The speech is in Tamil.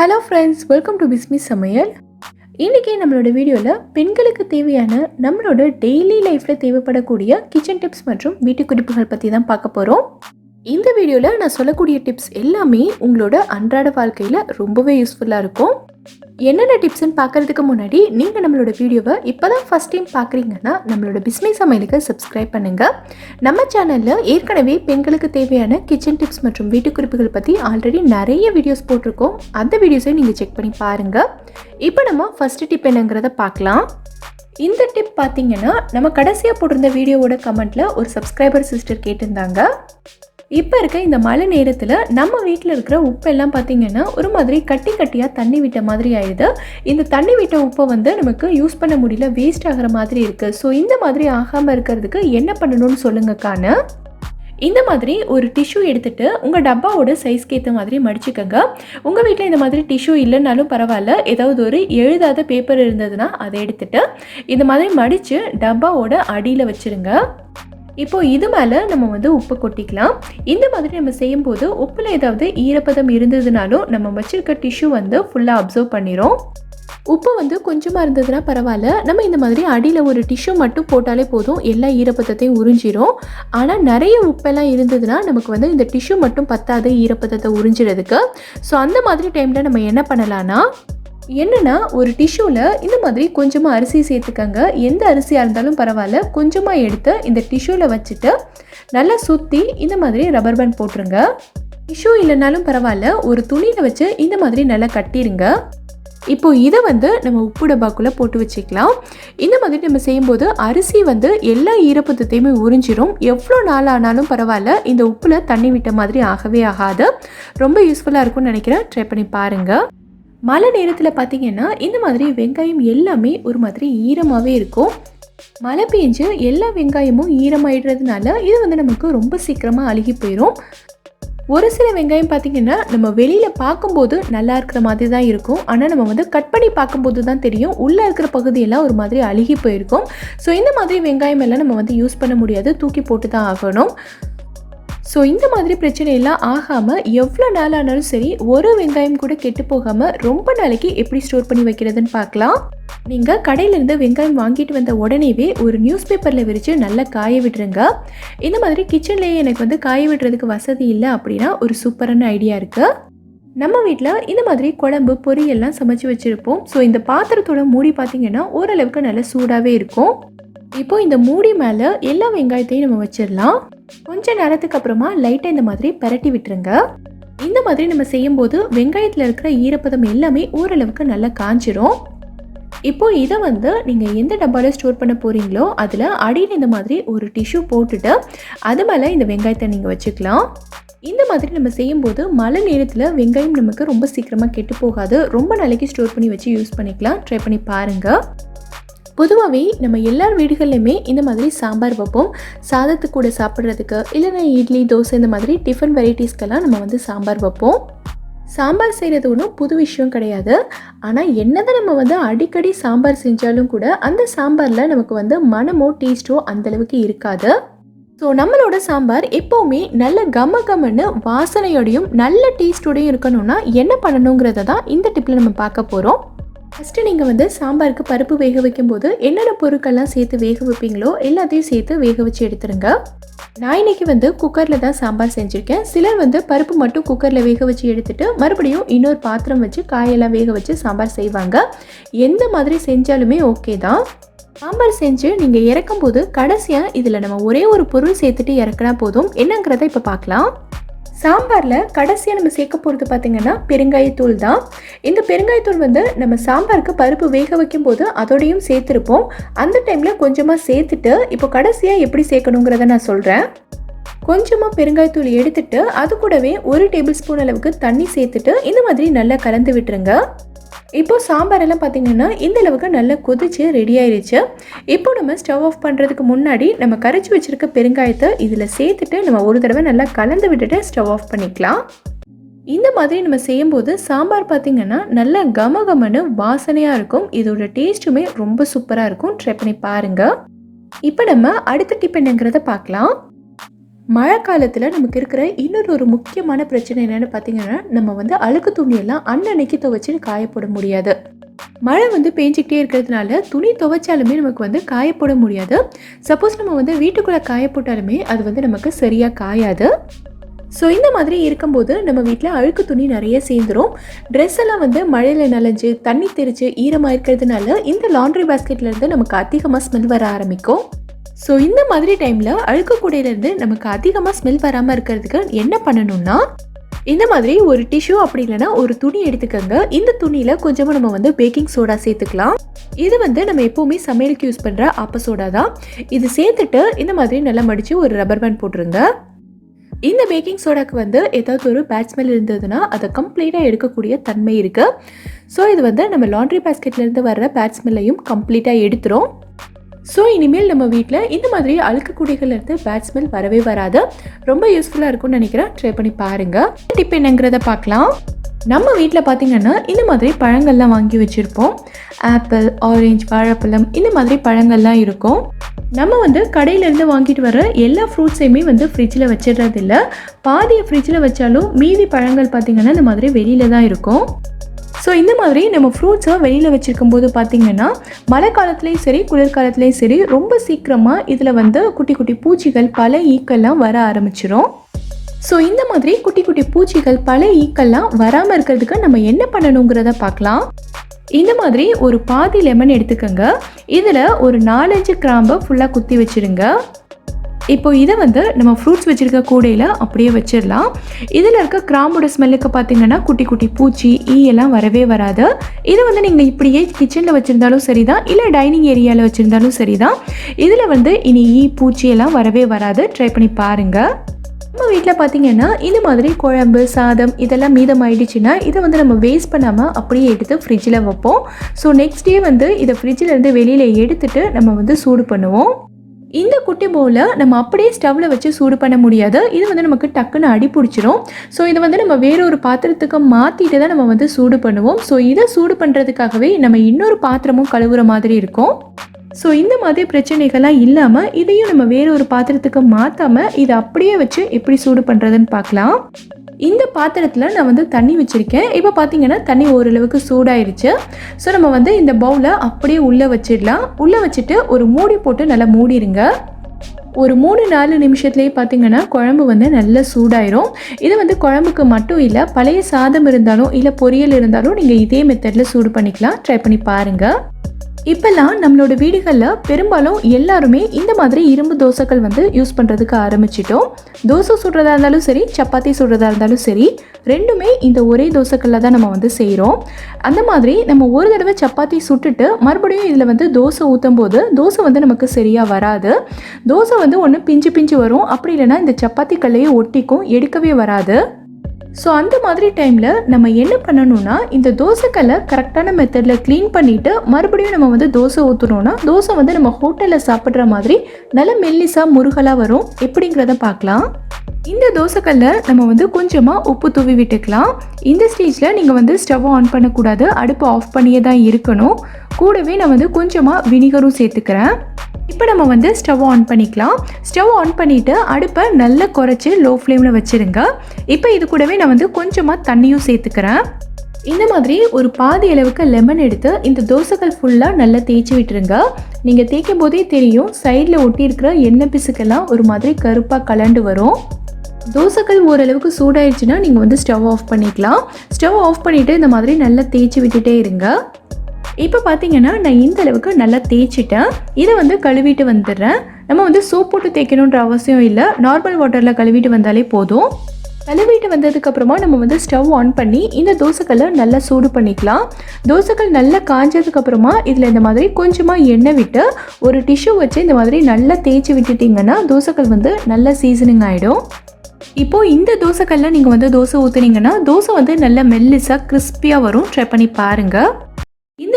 Hello friends welcome to Bismi சமையல் இன்றைக்கி நம்மளோட வீடியோவில் பெண்களுக்கு தேவையான நம்மளோட டெய்லி லைஃப்பில் தேவைப்படக்கூடிய கிச்சன் டிப்ஸ் மற்றும் வீட்டு குறிப்புகள் பற்றி தான் பார்க்க போகிறோம் இந்த வீடியோவில் நான் சொல்லக்கூடிய டிப்ஸ் எல்லாமே உங்களோட அன்றாட வாழ்க்கையில் ரொம்பவே யூஸ்ஃபுல்லாக இருக்கும். என்னென்ன டிப்ஸ்னு பார்க்கறதுக்கு முன்னாடி நீங்கள் நம்மளோட வீடியோவை இப்போ தான் ஃபஸ்ட் டைம் பார்க்குறீங்கன்னா நம்மளோட பிஸ்னஸ் சமையலுக்கு சப்ஸ்கிரைப் பண்ணுங்கள் நம்ம சேனலில் ஏற்கனவே பெண்களுக்கு தேவையான கிச்சன் டிப்ஸ் மற்றும் வீட்டு குறிப்புகள் பற்றி ஆல்ரெடி நிறைய வீடியோஸ் போட்டிருக்கோம். அந்த வீடியோஸை நீங்கள் செக் பண்ணி பாருங்கள் இப்போ நம்ம ஃபஸ்ட்டு டிப் என்னங்கிறத பார்க்கலாம். இந்த டிப் பார்த்தீங்கன்னா நம்ம கடைசியாக போட்டிருந்த வீடியோவோட கமெண்ட்டில் ஒரு சப்ஸ்கிரைபர் சிஸ்டர் கேட்டிருந்தாங்க. இப்போ இருக்க இந்த மழை நேரத்தில் நம்ம வீட்டில் இருக்கிற உப்பெல்லாம் பார்த்தீங்கன்னா ஒரு மாதிரி கட்டி கட்டியாக தண்ணி விட்ட மாதிரி ஆயிடுது. இந்த தண்ணி விட்ட உப்பை வந்து நமக்கு யூஸ் பண்ண முடியல வேஸ்ட் ஆகிற மாதிரி இருக்குது ஸோ இந்த மாதிரி ஆகாமல் இருக்கிறதுக்கு என்ன பண்ணணும்னு சொல்லுங்கக்கான இந்த மாதிரி ஒரு டிஷ்யூ எடுத்துட்டு உங்கள் டப்பாவோட சைஸ்க்கு ஏற்ற மாதிரி மடிச்சுக்கோங்க. உங்கள் வீட்டில் இந்த மாதிரி டிஷ்யூ இல்லைனாலும் பரவாயில்ல. ஏதாவது ஒரு எழுதாத பேப்பர் இருந்ததுன்னா அதை எடுத்துட்டு இந்த மாதிரி மடித்து டப்பாவோட அடியில் வச்சுருங்க. இப்போ இது மேலே நம்ம வந்து உப்பு கொட்டிக்கலாம். இந்த மாதிரி நம்ம செய்யும்போது உப்பில் ஏதாவது ஈரப்பதம் இருந்ததுனாலும் நம்ம வச்சிருக்க டிஷ்யூ வந்து ஃபுல்லாக அப்சர்வ் பண்ணிடும் உப்பு வந்து கொஞ்சமாக இருந்ததுன்னா பரவாயில்ல. நம்ம இந்த மாதிரி அடியில் ஒரு டிஷ்யூ மட்டும் போட்டாலே போதும். எல்லா ஈரப்பதத்தையும் உறிஞ்சிரும். ஆனால் நிறைய உப்பெல்லாம் இருந்ததுன்னா நமக்கு வந்து இந்த டிஷ்யூ மட்டும் பத்தாது ஈரப்பதத்தை உறிஞ்சிறதுக்கு. ஸோ அந்த மாதிரி டைமில் நம்ம என்ன பண்ணலான்னா என்னென்னா ஒரு டிஷ்யூவில் இந்த மாதிரி கொஞ்சமாக அரிசி சேர்த்துக்கங்க. எந்த அரிசியாக இருந்தாலும் பரவாயில்ல. கொஞ்சமாக எடுத்து இந்த டிஷ்யூவில் வச்சுட்டு நல்லா சுற்றி இந்த மாதிரி ரப்பர் பேண்ட் போட்டுருங்க. டிஷ்யூ இல்லைனாலும் பரவாயில்ல. ஒரு துணியில் வச்சு இந்த மாதிரி நல்லா கட்டிடுங்க இப்போ இதை வந்து நம்ம உப்பு டப்பாக்குள்ளே போட்டு வச்சுக்கலாம். இந்த மாதிரி நம்ம செய்யும்போது அரிசி வந்து எல்லா ஈரப்பதத்தையுமே உறிஞ்சிரும். எவ்வளோ நாள் ஆனாலும் பரவாயில்ல. இந்த உப்பில் தண்ணி விட்ட மாதிரி ஆகவே ஆகாது. ரொம்ப யூஸ்ஃபுல்லாக இருக்கும்னு நினைக்கிறேன். ட்ரை பண்ணி பாருங்கள் மழை நேரத்தில் பார்த்தீங்கன்னா இந்த மாதிரி வெங்காயம் எல்லாமே ஒரு மாதிரி ஈரமாகவே இருக்கும். மழை பெஞ்சு எல்லா வெங்காயமும் ஈரமாயிடுறதுனால இது வந்து நமக்கு ரொம்ப சீக்கிரமாக அழுகி போயிடும் ஒரு சில வெங்காயம் பார்த்தீங்கன்னா நம்ம வெளியில் பார்க்கும்போது நல்லா இருக்கிற மாதிரி தான் இருக்கும். ஆனால் நம்ம வந்து கட் பண்ணி பார்க்கும்போது தான் தெரியும். உள்ளே இருக்கிற பகுதியெல்லாம் ஒரு மாதிரி அழுகி போயிருக்கும். ஸோ இந்த மாதிரி வெங்காயம் எல்லாம் நம்ம வந்து யூஸ் பண்ண முடியாது. தூக்கி போட்டு தான் ஆகணும். ஸோ இந்த மாதிரி பிரச்சனையெல்லாம் ஆகாமல் எவ்வளோ நாள் ஆனாலும் சரி ஒரு வெங்காயம் கூட கெட்டு போகாமல் ரொம்ப நாளைக்கு எப்படி ஸ்டோர் பண்ணி வைக்கிறதுன்னு பார்க்கலாம். நீங்கள் கடையிலேருந்து வெங்காயம் வாங்கிட்டு வந்த உடனேவே ஒரு நியூஸ் பேப்பரில் விரித்து நல்லா காய விட்டுருங்க. இந்த மாதிரி கிச்சன்லேயே எனக்கு வந்து காய விடுறதுக்கு வசதி இல்லை அப்படின்னா ஒரு சூப்பரான ஐடியா இருக்குது நம்ம வீட்டில் இந்த மாதிரி குழம்பு பொரியெல்லாம் சமைச்சு வச்சுருப்போம். ஸோ இந்த பாத்திரத்தோட மூடி பார்த்தீங்கன்னா ஓரளவுக்கு நல்ல சூடாகவே இருக்கும். இப்போ இந்த மூடி மேலே எல்லா வெங்காயத்தையும் நம்ம வச்சிடலாம். கொஞ்ச நேரத்துக்கு அப்புறமா லைட்டாக இந்த மாதிரி பரட்டி விட்டுருங்க. இந்த மாதிரி நம்ம செய்யும்போது வெங்காயத்தில் இருக்கிற ஈரப்பதம் எல்லாமே ஓரளவுக்கு நல்லா காஞ்சிரும். இப்போ இதை வந்து நீங்கள் எந்த டப்பாவில் ஸ்டோர் பண்ண போகிறீங்களோ அதில் அடியில் இந்த மாதிரி ஒரு டிஷ்யூ போட்டுட்டு அது மேலே இந்த வெங்காயத்தை நீங்கள் வச்சுக்கலாம். இந்த மாதிரி நம்ம செய்யும்போது மழை நேரத்தில் வெங்காயம் நமக்கு ரொம்ப சீக்கிரமாக கெட்டு போகாது. ரொம்ப நாளைக்கு ஸ்டோர் பண்ணி வச்சு யூஸ் பண்ணிக்கலாம். ட்ரை பண்ணி பாருங்கள் பொதுவாகவே நம்ம எல்லார் வீடுகள்லையுமே இந்த மாதிரி சாம்பார் வைப்போம். சாதத்து கூட சாப்பிட்றதுக்கு இல்லைன்னா இட்லி தோசை இந்த மாதிரி டிஃபன் வெரைட்டிஸ்க்கெல்லாம் நம்ம வந்து சாம்பார் வைப்போம். சாம்பார் செய்கிறது ஒன்றும் புது விஷயம் கிடையாது. ஆனால் என்னதான் நம்ம வந்து அடிக்கடி சாம்பார் செஞ்சாலும் கூட அந்த சாம்பாரில் நமக்கு வந்து மனமோ டேஸ்ட்டோ அந்தளவுக்கு இருக்காது. ஸோ நம்மளோட சாம்பார் எப்போவுமே நல்ல கம கமன்னு வாசனையோடையும் நல்ல டேஸ்ட்டோடையும் இருக்கணும்னா என்ன பண்ணணுங்கிறத தான் இந்த டிப்பில் நம்ம பார்க்க போகிறோம் ஃபஸ்ட்டு நீங்கள் வந்து சாம்பாருக்கு பருப்பு வேக வைக்கும்போது என்னென்ன பொருட்கள்லாம் சேர்த்து வேக வைப்பீங்களோ எல்லாத்தையும் சேர்த்து வேக வச்சு எடுத்துருங்க. நான் இன்னைக்கு வந்து குக்கரில் தான் சாம்பார் செஞ்சுருக்கேன். சிலர் வந்து பருப்பு மட்டும் குக்கரில் வேக வச்சு எடுத்துகிட்டு மறுபடியும் இன்னொரு பாத்திரம் வச்சு காயெல்லாம் வேக வச்சு சாம்பார் செய்வாங்க. எந்த மாதிரி செஞ்சாலுமே ஓகே தான். சாம்பார் செஞ்சு நீங்கள் இறக்கும்போது கடைசியாக இதில் நம்ம ஒரே ஒரு பொருள் சேர்த்துட்டு இறக்குனா போதும். என்னங்கிறத இப்போ பார்க்கலாம். சாம்பாரில் கடைசியாக நம்ம சேர்க்க போகிறது பார்த்திங்கன்னா பெருங்காயத்தூள் தான். இந்த பெருங்காயத்தூள் வந்து நம்ம சாம்பாருக்கு பருப்பு வேக வைக்கும் போது அதோடையும் சேர்த்துருப்போம். அந்த டைமில் கொஞ்சமாக சேர்த்துட்டு இப்போ கடைசியாக எப்படி சேர்க்கணுங்கிறத நான் சொல்கிறேன் கொஞ்சமாக பெருங்காயத்தூள் எடுத்துட்டு அது கூடவே ஒரு டேபிள் ஸ்பூன் அளவுக்கு தண்ணி சேர்த்துட்டு இந்த மாதிரி நல்லா கலந்து விட்டுருங்க. இப்போது சாம்பாரெல்லாம் பார்த்திங்கன்னா பார்த்தீங்கன்னா இந்த அளவுக்கு நல்லா கொதிச்சு ரெடி ஆயிடுச்சு இப்போ நம்ம ஸ்டவ் ஆஃப் பண்ணுறதுக்கு முன்னாடி நம்ம கரைச்சி வச்சிருக்க பெருங்காயத்தை இதில் சேர்த்துட்டு நம்ம ஒரு தடவை நல்லா கலந்து விட்டுட்டு ஸ்டவ் ஆஃப் பண்ணிக்கலாம். இந்த மாதிரி நம்ம செய்யும்போது சாம்பார் பார்த்திங்கன்னா நல்ல கம வாசனையாக இருக்கும். இதோட டேஸ்ட்டுமே ரொம்ப சூப்பராக இருக்கும். ட்ரை பண்ணி பாருங்கள் இப்போ நம்ம அடுத்த டிப் என்னங்கிறத பார்க்கலாம். மழை காலத்தில் நமக்கு இருக்கிற இன்னொரு ஒரு முக்கியமான பிரச்சனை என்னென்னு பார்த்தீங்கன்னா நம்ம வந்து அழுக்கு துணியெல்லாம் அன்னன்னைக்கு துவைச்சு காயப்பட முடியாது. மழை வந்து பேஞ்சிக்கிட்டே இருக்கிறதுனால துணி துவைச்சாலுமே நமக்கு வந்து காயப்பட முடியாது. சப்போஸ் நம்ம வந்து வீட்டுக்குள்ளே காய போட்டாலுமே அது வந்து நமக்கு சரியாக காயாது. ஸோ இந்த மாதிரி இருக்கும்போது நம்ம வீட்டில் அழுக்கு துணி நிறைய சேர்ந்துரும். ட்ரெஸ் எல்லாம் வந்து மழையில் நனைஞ்சு தண்ணி தெரிச்சு ஈரமாக இருக்கிறதுனால இந்த லாண்ட்ரி பேஸ்கெட்லேருந்து நமக்கு அதிகமாக ஸ்மெல் வர ஆரம்பிக்கும். ஸோ இந்த மாதிரி டைமில் அழுக்கு கூடையிலேருந்து நமக்கு அதிகமாக ஸ்மெல் வராமல் இருக்கிறதுக்கு என்ன பண்ணணும்னா இந்த மாதிரி ஒரு டிஷ்யூ அப்படி இல்லைன்னா ஒரு துணி எடுத்துக்கோங்க. இந்த துணியில் கொஞ்சமாக நம்ம வந்து பேக்கிங் சோடா சேர்த்துக்கலாம். இது வந்து நம்ம எப்போவுமே சமையலுக்கு யூஸ் பண்ணுற ஆப்ப சோடா தான். இது சேர்த்துட்டு இந்த மாதிரி நல்லா மடித்து ஒரு ரப்பர் பேண்ட் போட்டுருங்க. இந்த பேக்கிங் சோடாக்கு வந்து ஏதாவது ஒரு பேட் ஸ்மெல் இருந்ததுன்னா அதை கம்ப்ளீட்டாக எடுக்கக்கூடிய தன்மை இருக்குது ஸோ இது வந்து நம்ம லாண்ட்ரி பேஸ்கெட்லேருந்து வர்ற பேட் ஸ்மெல்லையும் கம்ப்ளீட்டாக எடுத்துரும். ஸோ இனிமேல் நம்ம வீட்டில் இந்த மாதிரி அழுக்கு குடிகள்லேருந்து பேட் ஸ்மெல் வரவே வராது. ரொம்ப யூஸ்ஃபுல்லாக இருக்கும்னு நினைக்கிறேன். ட்ரை பண்ணி பாருங்கள் டிப் என்னங்கிறத பார்க்கலாம். நம்ம வீட்டில் பார்த்திங்கன்னா இந்த மாதிரி பழங்கள்லாம் வாங்கி வச்சுருப்போம். ஆப்பிள் ஆரஞ்சு வாழைப்பழம் இந்த மாதிரி பழங்கள்லாம் இருக்கும். நம்ம வந்து கடையிலேருந்து வாங்கிட்டு வர எல்லா ஃப்ரூட்ஸையுமே வந்து ஃப்ரிட்ஜில் வச்சிடறதில்ல. பாதியை ஃப்ரிட்ஜில் வச்சாலும் மீதி பழங்கள் பார்த்திங்கன்னா இந்த மாதிரி வெளியில் தான் இருக்கும். ஸோ இந்த மாதிரி நம்ம ஃப்ரூட்ஸை வெளியில் வச்சுருக்கும் போது பார்த்திங்கன்னா மழை காலத்துலேயும் சரி குளிர்காலத்துலேயும் சரி ரொம்ப சீக்கிரமாக இதில் வந்து குட்டி குட்டி பூச்சிகள் பல ஈக்கெல்லாம் வர ஆரம்பிச்சிடும் ஸோ இந்த மாதிரி குட்டி குட்டி பூச்சிகள் பல ஈக்கெல்லாம் வராமல் இருக்கிறதுக்கு நம்ம என்ன பண்ணணுங்கிறத பார்க்கலாம் இந்த மாதிரி ஒரு பாதி லெமன் எடுத்துக்கோங்க. இதில் ஒரு நாலஞ்சு கிராம்பை ஃபுல்லாக குத்தி வச்சுருங்க. இப்போ இதை வந்து நம்ம ஃப்ரூட்ஸ் வச்சுருக்க கூடையில் அப்படியே வச்சிடலாம். இதில் இருக்க கிராம்போட ஸ்மெல்லுக்கு பார்த்தீங்கன்னா குட்டி குட்டி பூச்சி ஈ எல்லாம் வரவே வராது. இதை வந்து நீங்கள் இப்படியே கிச்சனில் வச்சுருந்தாலும் சரி தான் இல்லை டைனிங் ஏரியாவில் வச்சுருந்தாலும் சரி தான் இதில் வந்து இனி ஈ பூச்சி எல்லாம் வரவே வராது. ட்ரை பண்ணி பாருங்கள் நம்ம வீட்டில் பார்த்தீங்கன்னா இந்த மாதிரி குழம்பு சாதம் இதெல்லாம் மீதமாயிடுச்சுன்னா இதை வந்து நம்ம வேஸ்ட் பண்ணாமல் அப்படியே எடுத்து ஃப்ரிட்ஜில் வைப்போம். ஸோ நெக்ஸ்ட் டே வந்து இதை ஃப்ரிட்ஜில் இருந்து வெளியில் எடுத்துட்டு நம்ம வந்து சூடு பண்ணுவோம். இந்த குட்டி பவுலில் நம்ம அப்படியே ஸ்டவ்வில் வச்சு சூடு பண்ண முடியாது. இது வந்து நமக்கு டக்குன்னு அடி பிடிச்சிரும். ஸோ இதை வந்து நம்ம வேற ஒரு பாத்திரத்துக்கு மாற்றிட்டு தான் நம்ம வந்து சூடு பண்ணுவோம். ஸோ இதை சூடு பண்ணுறதுக்காகவே நம்ம இன்னொரு பாத்திரமும் கழுவுற மாதிரி இருக்கும். ஸோ இந்த மாதிரி பிரச்சனைகள்லாம் இல்லாமல் இதையும் நம்ம வேற ஒரு பாத்திரத்துக்கு மாற்றாமல் இதை அப்படியே வச்சு எப்படி சூடு பண்ணுறதுன்னு பார்க்கலாம். இந்த பாத்திரத்தில் நான் வந்து தண்ணி வச்சுருக்கேன். இப்போ பார்த்தீங்கன்னா தண்ணி ஓரளவுக்கு சூடாயிருச்சு. ஸோ நம்ம வந்து இந்த பவுலை அப்படியே உள்ளே வச்சிடலாம். உள்ளே வச்சுட்டு ஒரு மூடி போட்டு நல்லா மூடிடுங்க ஒரு மூணு நாலு நிமிஷத்துலேயே பார்த்தீங்கன்னா குழம்பு வந்து நல்லா சூடாயிரும். இது வந்து குழம்புக்கு மட்டும் இல்லை பழைய சாதம் இருந்தாலும் இல்லை பொரியல் இருந்தாலும் நீங்கள் இதே மெத்தடில் சூடு பண்ணிக்கலாம். ட்ரை பண்ணி பாருங்கள் இப்போல்லாம் நம்மளோட வீடுகளில் பெரும்பாலும் எல்லாருமே இந்த மாதிரி இரும்பு தோசைகள் வந்து யூஸ் பண்ணுறதுக்கு ஆரம்பிச்சிட்டோம். தோசை சுடுறதா இருந்தாலும் சரி சப்பாத்தி சுடுறதா இருந்தாலும் சரி ரெண்டுமே இந்த ஒரே தோசைக்கல்ல தான் நம்ம வந்து செய்கிறோம் அந்த மாதிரி நம்ம ஒரு தடவை சப்பாத்தி சுட்டுட்டு மறுபடியும் இதில் வந்து தோசை ஊற்றும் போது தோசை வந்து நமக்கு சரியாக வராது. தோசை வந்து ஒன்று பிஞ்சு பிஞ்சு வரும். அப்படி இல்லைன்னா இந்த சப்பாத்தி கல்லையே ஒட்டிக்கும் எடுக்கவே வராது. ஸோ அந்த மாதிரி டைமில் நம்ம என்ன பண்ணணும்னா இந்த தோசைக்கல்லை கரெக்டான மெத்தடில் க்ளீன் பண்ணிவிட்டு மறுபடியும் நம்ம வந்து தோசை ஊற்றணும்னா தோசை வந்து நம்ம ஹோட்டலில் சாப்பிட்ற மாதிரி நல்ல மெல்லிசாக முருகலாக வரும். எப்படிங்கிறத பார்க்கலாம். இந்த தோசைக்கல்லை நம்ம வந்து கொஞ்சமாக உப்பு தூவி விட்டுக்கலாம். இந்த ஸ்டேஜில் நீங்கள் வந்து ஸ்டவ் ஆன் பண்ணக்கூடாது. அடுப்பு ஆஃப் பண்ணியே தான் இருக்கணும். கூடவே நான் வந்து கொஞ்சமாக வினிகரும் சேர்த்துக்கிறேன். இப்போ நம்ம வந்து ஸ்டவ் ஆன் பண்ணிக்கலாம். ஸ்டவ் ஆன் பண்ணிவிட்டு அடுப்பை நல்லா குறைச்சி லோ ஃப்ளேமில் வச்சுருங்க. இப்போ இது கூடவே நான் வந்து கொஞ்சமாக தண்ணியும் சேர்த்துக்கிறேன். இந்த மாதிரி ஒரு பாதி அளவுக்கு லெமன் எடுத்து இந்த தோசைகள் ஃபுல்லாக நல்லா தேய்ச்சி விட்டுருங்க. நீங்கள் தேய்க்கும் போதே தெரியும் சைடில் ஒட்டியிருக்கிற எண்ணெய் பிசுக்கெல்லாம் ஒரு மாதிரி கருப்பாக கலண்டு வரும். தோசைகள் ஓரளவுக்கு சூடாயிடுச்சுன்னா நீங்கள் வந்து ஸ்டவ் ஆஃப் பண்ணிக்கலாம். ஸ்டவ் ஆஃப் பண்ணிவிட்டு இந்த மாதிரி நல்லா தேய்ச்சி விட்டுட்டே இருங்க. இப்போ பார்த்தீங்கன்னா நான் இந்த அளவுக்கு நல்லா தேய்ச்சிட்டேன். இதை வந்து கழுவிட்டு வந்துடுறேன். நம்ம வந்து சோப் போட்டு தேய்க்கணுன்ற அவசியம் இல்லை. நார்மல் வாட்டரில் கழுவிட்டு வந்தாலே போதும். கழுவிட்டு வந்ததுக்கப்புறமா நம்ம வந்து ஸ்டவ் ஆன் பண்ணி இந்த தோசைக்கல்லை நல்லா சூடு பண்ணிக்கலாம். தோசைக்கல் நல்லா காஞ்சதுக்கப்புறமா இதில் இந்த மாதிரி கொஞ்சமாக எண்ணெய் விட்டு ஒரு டிஷ்யூ வச்சு இந்த மாதிரி நல்லா தேய்ச்சி விட்டுட்டிங்கன்னா தோசைக்கல் வந்து நல்லா சீசனிங் ஆகிடும் இப்போது இந்த தோசைக்கல்ல நீங்கள் வந்து தோசை ஊற்றுனீங்கன்னா தோசை வந்து நல்லா மெல்லிஸாக கிறிஸ்பியாக வரும். ட்ரை பண்ணி பாருங்கள்